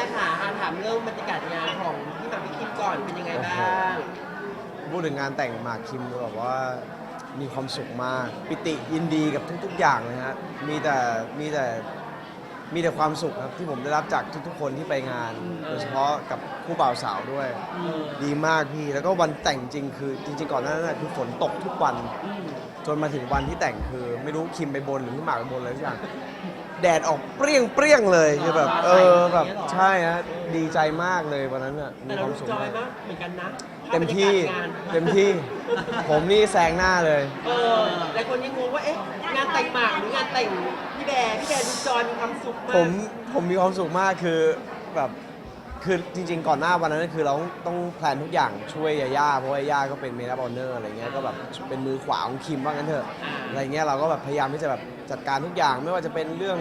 ร์ค่ะอะถามเรื่องบรรยากาศงานของพี่หมากพี่คิมก่อนเป็นยังไงบ้างพูดถึงงานแต่งหมากคิมแบบว่ามีความสุขมาก ปิติยินดีกับทุก ๆ อย่างเลยฮะมีแต่มีแต่มีแต่ความสุขครับที่ผมได้รับจากทุกๆ คนที่ไปงาน โดยเฉพาะกับคู่บ่าวสาวด้วยอืมดีมากพี่แล้วก็วันแต่งจริงคือ จริง ๆ ก่อนหน้านั้นนะคือฝนตกทุกวันอืมจนมาถึงวันที่แต่งคือ ไม่รู้คิมไปบนหรือพี่หมากไปบนอะไรทุกอย่าง แดดออกเปรี้ยงเปรี้ยงๆเลยคือแบบเออแบบใช่ฮะดีใจมากเลยวันนั้นอะมีแต่คเราวามรู้สุขจอยมากมากเหมือนกันนะเต็มที่ภาพบรรยากาศงานเต็มที่ ผมนี่แซงหน้าเลย เออหลายคนยังงงว่าเอ๊ะงานแต่งหมากหรืองานแต่งพี่แบร์พี่แบร์ดูจอยมีความสุขมากผมผมมีความสุขมากคือแบบ คือจริง ๆ ก่อนหน้าวันนั้นคือเราต้องต้องแพลนทุกอย่างช่วยยาย่าเพราะว่ายาย่าก็เป็นเมน a บอลเนอร์อะไรเงี้ยก็แบบเป็นมือขวาของคิมว่างั้นเถอะอะไรเงี้ยเราก็แบบพยายามที่จะแบบจัดการทุกอย่างไม่ว่าจะเป็นเรื่อง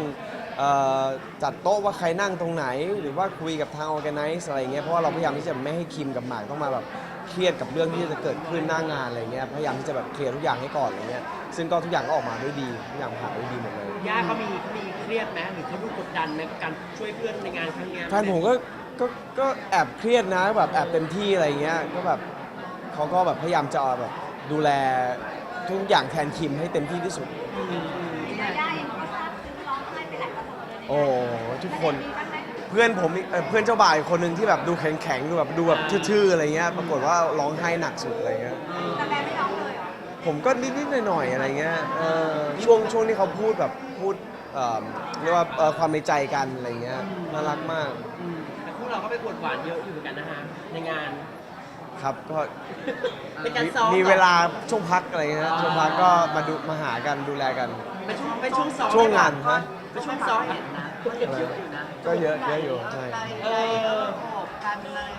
เอ่อจัดโต๊ะว่าใครนั่งตรงไหน หรือว่าคุยกับทางออแกไนซ์อะไรเงี้ยเพราะว่าเราพยายามที่จะไม่ให้คิมกับหมากต้องมาแบบเครียดกับเรื่องที่จะเกิดขึ้นหน้างานอะไรเงี้ยพยายามที่จะแบบเคลียร์ทุกอย่างให้ก่อนอะไรเงี้ยซึ่งก็ทุกอย่างก็ออกมาด้วยดีทุกอย่างผ่านด้วยดีหมดเลยย่าเขามีเขามีเครียดไหมหรือเขาดูกดดันไหมกับการช่วยเพื่อนในงานครั้งเนี้ยแฟนผมก็ ก็ก็แอบเครียดนะแบบแอบเต็มที่อะไรเงี้ยก็แบบเขาก็แบบพยายามจะแบบดูแลทุกอย่างแทนคิมให้เต็มที่ที่สุด ยาย่าเองก็ทราบซึ้งร้องไห้ไปหลายคอนเสิร์ตเลยโอ้ทุกคน มีบ้างไหมเพื่อนผมเอ่อเพื่อนเจ้าบ่าวอีกคนหนึ่งที่แบบดูแข็งๆดูแบบดูแบบชื่อๆอะไรเงี้ยปรากฏว่าร้องไห้หนักสุดอะไรเงี้ยแต่แบร์ไม่ร้องเลยเหรอผมก็นิดๆหน่อยๆอะไรเงี้ยเออช่วงช่วงที่เขาพูดแบบพูดเอ่อเรียกว่าเอ่อความในใจกันอะไรเงี้ยน่ารักมาก อืมแต่พวก เราก็ไปกดหวานเยอะอยู่เหมือนกันนะฮะในงาน ครับก็เป็นการซ้อมมีเวลาช่วงพักอะไรเงี้ยช่วงพักก็มาดูมาหากันดูแลกัน เป็นช่วงเป็นช่วงซ้อมช่วงงานฮะ เป็นช่วงซ้อมเห็นนะก็เห็นเยอะอยู่นะ ก็เยอะเยอะอยู่ใช่เออโอบกันเลย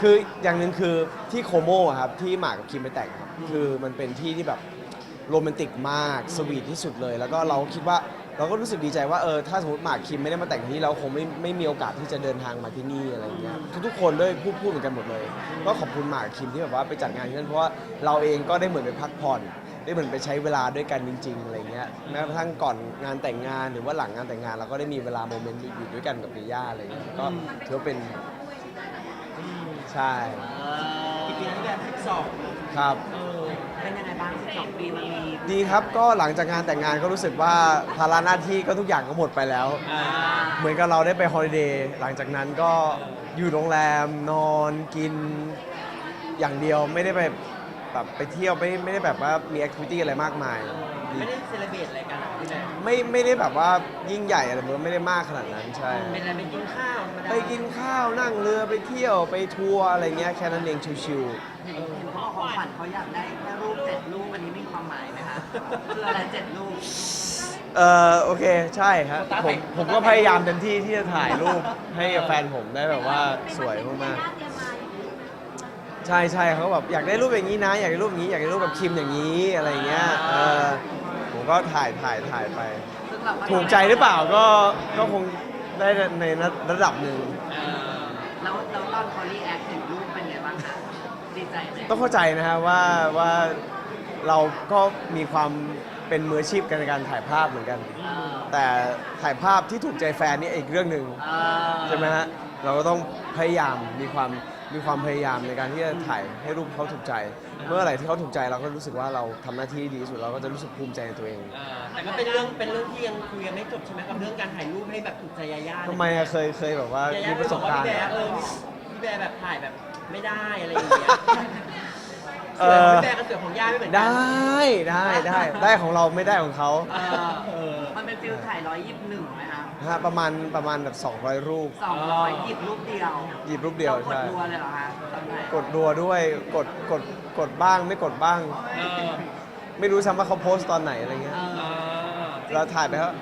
คืออย่างหนึ่งคือที่โคโมอะครับที่หมากกับคิมไปแต่งครับคือมันเป็นที่ที่แบบโรแมนติกมากสวีทที่สุดเลย แล้วก็เราคิดว่า เราก็รู้สึกดีใจว่าเออถ้าสมมติหมากคิมไม่ได้มาแต่งที่นี่เราคงไม่ไม่มีโอกาสที่จะเดินทางมาที่นี่อะไรอย่างเงี้ยทุกๆคนด้วยพูดพูดเหมือนกันหมดเลย ก็ขอบคุณหมากกับคิมที่แบบว่าไปจัดงานที่นั่นเพราะว่าเราเองก็ได้เหมือนไปพักผ่อนได้เหมือนไปใช้เวลาด้วยกันจริง ๆอะไรเงี้ยแม้กระทั่งก่อนงานแต่งงานหรือว่าหลังงานแต่งงานเราก็ได้มีเวลาโมเมนต์อยู่ด้วยกันกับปิย่าอะไรเงี้ยก็ถือว่าเป็นใช่อีกปีที่แบบสิบสองครับ เออ ปีมันมีดีครับก็หลังจากงานแต่งงานก็รู้สึกว่าภาระหน้าที่ก็ทุกอย่างก็หมดไปแล้ว อ่าเหมือนกับเราได้ไปฮอลิเดย์หลังจากนั้นก็อยู่โรงแรมนอนกินอย่างเดียวไม่ได้ไปแบบไปเที่ยวไม่ไม่ได้แบบว่ามีแอคทิวิตี้อะไรมากมายดีไม่ได้เซเลบรตอะไรกันเหรอพี่แบร์ไม่ไม่ได้แบบว่ายิ่งใหญ่อะไรมันไม่ได้มากขนาดนั้นใช่ เป็นอะไรไปกินข้าวธรรมดาไปกินข้าวนั่งเรือไปเที่ยวไปทัวร์อะไรเงี้ยแค่นั้นเองชิวเห็นเห็นเขาบอกของขวัญเขาอยากได้แค่รูปเจ็ดรู คะคืออะไรเจ็ดรูปๆเออโอเคใช่ครับผมผมก็พยายามเต็มที่ที่จะถ่ายรูปให้กับแฟนผมได้แบบว่าสวยมากยาย่าเตรียมมาอย่างนี้ไหมๆใช่ใช่เขาแบบอยากได้รูปอย่างนี้นะ อยากได้รูปอย่างนี้อยากได้รูปกับคิมอย่างนี้อะไรเงี้ยเออผมก็ถ่ายถ่ายถ่ายไปซึ่งเราก็ถูกใจหรือเปล่าก็ก็คงได้ในระดับหนึ่งเออแล้วแล้วตอนเขารีแอคเห็นรูปเป็นไงบ้างคะดีใจไหมต้องเข้าใจนะฮะว่าว่า เราก็มีความเป็นมืออาชีพกันในการถ่ายภาพเหมือนกันเออแต่ถ่ายภาพที่ถูกใจแฟนนี่อีกเรื่องหนึ่งเออใช่ไหมฮะเราก็ต้องพยายามมีความมีความพยายามในการที่จะถ่ายให้รูปเขาถูกใจ เมื่อไหร่ที่เขาถูกใจเราก็รู้สึกว่าเราทำหน้าที่ดีที่สุดเราก็จะรู้สึกภูมิใจในตัวเองเออแต่ก็เป็นเรื่องเป็นเรื่องที่ยังคุยกันไม่จบใช่ไหมกับเรื่องการถ่ายรูปให้แบบถูกใจยาย่าทำไมอะเคยเคยแบบว่าย่ามีย่าประสบการณ์พี่แบร์เออพี่แบร์แบบถ่ายแบบไม่ได้อะไรอย่างเงี้ย เอเสืออของพี่แบร์กับเสือของย่าไม่เหมือนกัได้ได้ได้ได้ของเราไม่ได้ของเขาเออเออมันเป็นฟิลถ่ายร้อยยี่สิบหนึ่งไหมคะฮะประมาณประมาณแบบ200 รูป สองร้อยหยิบรูปเดียวหยิบรูปเดียวกดใช่ รัวเลยเหรอคะตอนถ่ายกดรัวด้วยกดกดกดบ้างไม่กดบ้าง เออไม่รู้ซ้ำว่าเขาโพสต์ตอนไหนอะไรเงี้ย เอเอออเราถ่ายไปแล้ว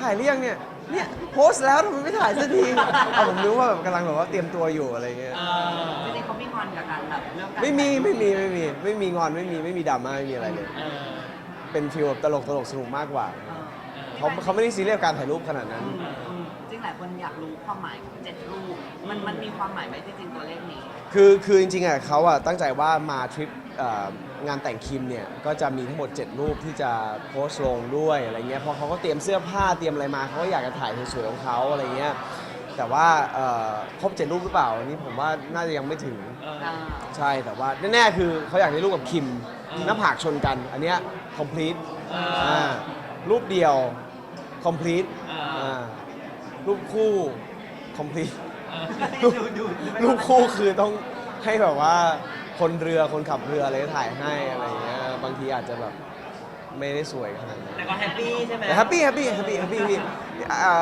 ถ่ายหรือยังเนี่ยเนี่ยโพสต์แล้วทำไมไม่ถ่ายสักทีเอาผมรู้ว่าแบบกำลังแบบว่าเตรียมตัวอยู่อะไรเงี้ย เออ อนกับการแบบเรื่องการไม่มีไม่มีไม่มีไม่มีงอนไม่มีไม่มีดราม่าไม่มีอะไรเลย เออเป็นฟิลแบบตลกตลกสนุกมากกว่าเออเขาเขาไม่ได้ซีเรียสการถ่ายรูปขนาดนั้นอืมอืมจริงหลายคนอยากรู้ความหมายของเจ็ดรูปมันมันมีความหมายไหมจริงๆตัวเลขนี้ คือคือจริงๆอะเขาอะตั้งใจว่ามาทริปเอ่องานแต่งคิมเนี่ยก็จะมีทั้งหมด 7 รูปที่จะโพสต์ลงด้วยอะไรเงี้ยเพราะเขาก็เตรียมเสื้อผ้าเตรียมอะไรมาเขาก็อยากจะถ่ายสวยๆของเขาอะไรเงี้ย แต่ว่าเอ่อครบเจ็ดรูปหรือเปล่าอันนี้ผมว่าน่าจะยังไม่ถึงเอออ่าใช่แต่ว่าแน่ๆคือเขาอยากได้รูปกับคิมอืมหน้าผากชนกัน อันเนี้ย complete อ่าอ่ารูปเดียว complete อ่าอ่ารูปคู่ complete เออรูปดูดูดูไม่รูปคู่คือต้องให้แบบว่าคนเรือคนขับเรืออะไรก็ถ่ายให้อะไรอย่างเงี้ยบางทีอาจจะแบบไม่ได้สวยขนาดนั้น แต่ก็แฮปปี้ใช่ไหมแต่แฮปปี้แฮปปี้แฮปปี้แฮปปี้พี่อ่า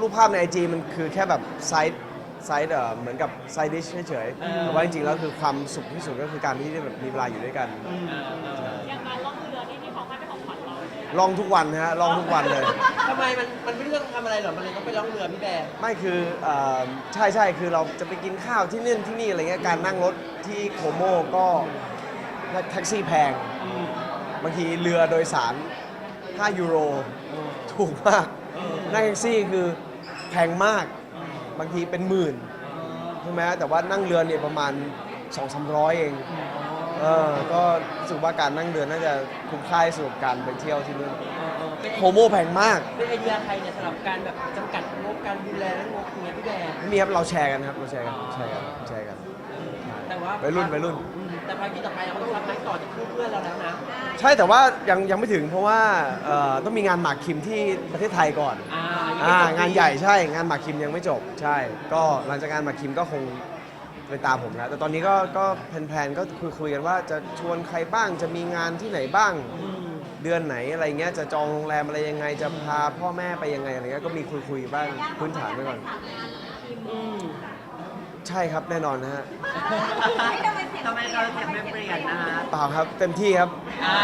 รูปภาพในไอจีมันคือแค่แบบไซส์ไซส์เอ่อเหมือนกับไซดิชเฉยๆแต่ว่าจริงๆแล้วคือความสุขที่สุดก็คือการที่ได้แบบมีเวลาอยู่ด้วยกันเออเอออย่างการล่องเรือนี่ที่เขาให้เป็นของขวัญเราเลยลองทุกวันนะฮะลองทุกวันเลย ทำไมมันมันไม่เรื่องทำอะไรหรอ มันเลยต้องไปล่องเรือพี่แบร์ไม่คือเอ่อใช่ใช่คือเราจะไปกินข้าวที่นี่ที่นี่อะไรเงี้ยการนั่งรถที่โคโมก็แท็กซี่แพงอืมบางทีเรือโดยสาร 5 ยูโร ถูกมากเออนั่งแท็กซี่คือแพ งมาก บางทีเป็นหมื่นใช่ไหมแต่ว่านั่งเรือเนี่ยประมาณ2 3 0 0 เองเออก็รู้สึกว่าการนั่งเรือน่าจะคุ้มค่าที่สุดกับการไปเที่ยวที่นู่นเออเออเป็นโคโมแพงมากเป็นไอเดียใครเนี่ยสำหรับการแบบจำกัดงบการดูแลและงบอย่างเงี้ยพี่แบร์ไม่มีครับเราแชร์กันครับเราแชร์กันแชร์กันแชร์กันแต่ว่าวัยรุ่นวัยรุ่น อืมแต่ภารกิจต่อไปเราก็ต้องรับไม้ต่อจากเพื่อนๆเราแล้วนะ ใช่แต่ว่ายังยังไม่ถึงเพราะว่าเอ่อต้องมีงานหมากคิมที่ประเทศไทยก่อน อ่า อ่างานใหญ่ใช่ งานหมากคิมยังไม่จบใช่ ก็หลังจากงานหมากคิมก็คงไปตามผมแล้วแต่ตอนนี้ก็ก็แพลนๆก็คุยคุยกันว่าจะชวนใครบ้างจะมีงานที่ไหนบ้างอืมเดือนไหนอะไรเงี้ยจะจองโรงแรมอะไรยังไงจะพาพ่อแม่ไปยังไงอะไรเงี้ยก็มีคุยคุยๆบ้างพื้นฐานไว้ก่อนอืมใช่ครับแน่นอนนะฮะทำไมเราเสียงไม่เปลี่ยนนะคะเปล่าครับเต็มที่ครับอ่า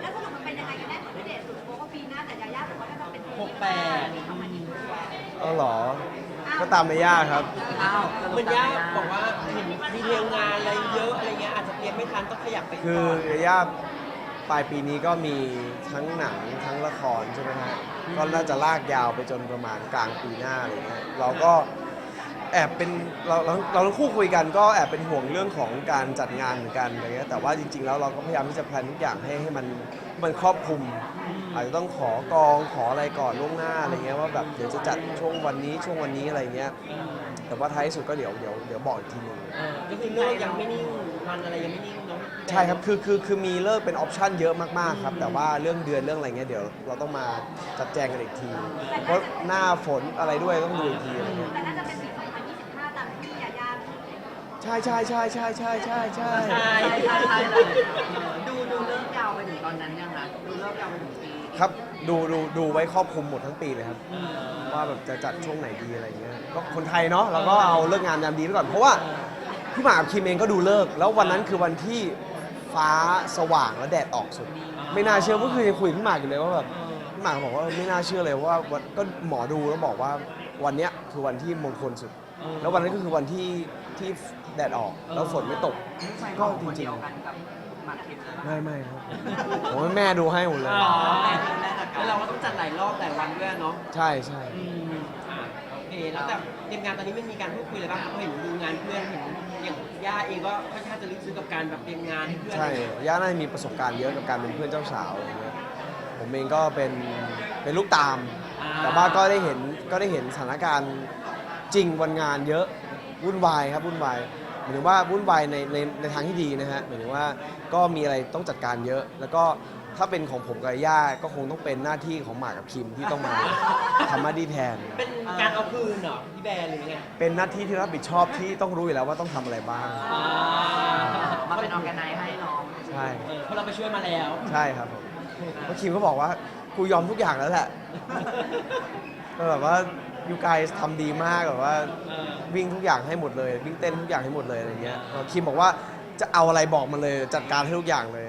แล้วสรุปมันเป็นยังไงกันแน่เหมือนที่เดชสุดโบก็ปีหน้าแต่ยาย่าบอกว่าถ้ามันเป็นหกแปด เออเหรอ ก็ตามไม่ยากครับ อ้าวสเหรุมืปอนตย่ามไม่ได้บอกว่าเห็นดีเทลงานอะไรเยอะอะไรเงี้ยอาจจะเตรียมไม่ทันต้องขยับไปคือก่อนย่าปลายปีนี้ก็มีทั้งหนังทั้งละครใช่ไหมฮะ ก็น่าจะลากยาวไปจนประมาณกลางปีหน้าอะไรเงี้ย เราก็ แอบเป็นเราเราเราทั้งคู่คุยกันก็แอบเป็นห่วงเรื่องของการจัดงานเหมือนกันอะไรเงี้ยแต่ว่าจริง ๆ แล้วเราก็พยายามที่จะแพลนทุกอย่างให้ให้มันมันครอบคลุม อาจจะต้องขอกองขออะไรก่อนล่วงหน้าอะไรเงี้ยว่าแบบเดี๋ยวจะจัดช่วงวันนี้ช่วงวันนี้อะไรเงี้ยแต่ว่าท้ายที่สุดก็เดี๋ยวเดี๋ยวเดี๋ยวบอกอีกทีหนึง เออก็คือเลิกยังไม่นิ่งวันอะไรยังไม่นิ่งเนาะใช่ครับ คือ คือ คือมีเลิกเป็นออปชันเยอะมาก ๆ ครับ แต่ว่าเรื่องเดือนเรื่องอะไรเงี้ย เดี๋ยวเราต้องมาจัดแจงกันอีกที เพราะหน้าฝนอะไรด้วยต้องดูอีกทีอะไรเงี้ย แต่น่าจะเป็นปี 2025 ตามที่ยาย่า ใช่ใช่ใช่ใช่ใช่ใช่ใช่ใช่ใช่ใช่ใช่เลยดูดูเลิกยาวไปถึงตอนนั้นยังคะดูเลิกยาวไปถึงปีครับดูดูดูไว้ครอบคลุมหมดทั้งปีเลยครับอืมว่าแบบจะจัดช่วงไหนดีอะไรเงี้ยก็คนไทยเนาะเราก็เอาเลิกงามยามดีไปก่อนเพราะว่าพี่หมากกับคิมเองก็ดูเลิก แล้ววันนั้นคือวันที่ฟ้าสว่างและแดดออกสุด ไม่น่าเชื่อเมื่อคืนยังคุยกับพี่หมากอยู่เลยว่าแบบพี่หมากบอกว่าเออไม่น่าเชื่อเลยว่าวันก็หมอดูแล้วบอกว่าวันเนี้ยคือวันที่มงคลสุดเออแล้ววันนั้นก็คือวันที่ ที่แดดออกแล้วฝนไม่ตกก็จริงๆกันกับหมากคิมเลยไม่ไม่ครับผมให้แม่ดูให้หมดเลยอ๋อแล้วเราก็ต้องจัดหลายรอบหลายวันด้วยเนาะใช่ใช่อืมอ่าโอเคแล้วแต่เตรียมงานตอนนี้ไม่มีการพูดคุยอะไรบ้างครับเพราะเห็นดูงานเพื่อนเห็นอย่างย่าเองก็ค่อนข้างจะลึกซึ้งกับการแบบเตรียมงานให้เพื่อนใช่ย่าน่าจะมีประสบการณ์เยอะกับการเป็นเพื่อนเจ้าสาวอะไรเงี้ยผมเองก็เป็นเป็นลูกตาม แต่ว่าก็ได้เห็นก็ได้เห็นสถานการณ์จริงวันงานเยอะ วุ่นวายครับวุ่นวายหมายถึงว่าวุ่นวายในในในทางที่ดีนะฮะหมายถึงว่าก็มีอะไรต้องจัดการเยอะ แล้วก็ถ้าเป็นของผมกับย่าก็คงต้องเป็นหน้าที่ของหมากกับคิมที่ต้องมาทำหน้าที่แทน เป็นการเอาคืนเหรอพี่แบร์หรือไงเป็นหน้าที่ที่รับผิดชอบที่ต้องรู้อยู่แล้วว่าต้องทำอะไรบ้าง อ่ามาเป็นออร์แกไนซ์ให้น้องใช่เออเพราะเราไปช่วยมาแล้ว ใช่ครับผมเพราะคิมก็บอกว่ากูยอมทุกอย่างแล้วแหละ ก็แบบว่า ยูไกทำดีมากแบบว่าวิ่งทุกอย่างให้หมดเลย วิ่งเต้นทุกอย่างให้หมดเลยอะไรเงี้ยคิมบอกว่าจะเอาอะไรบอกมาเลยจัดการให้ทุกอย่างเลย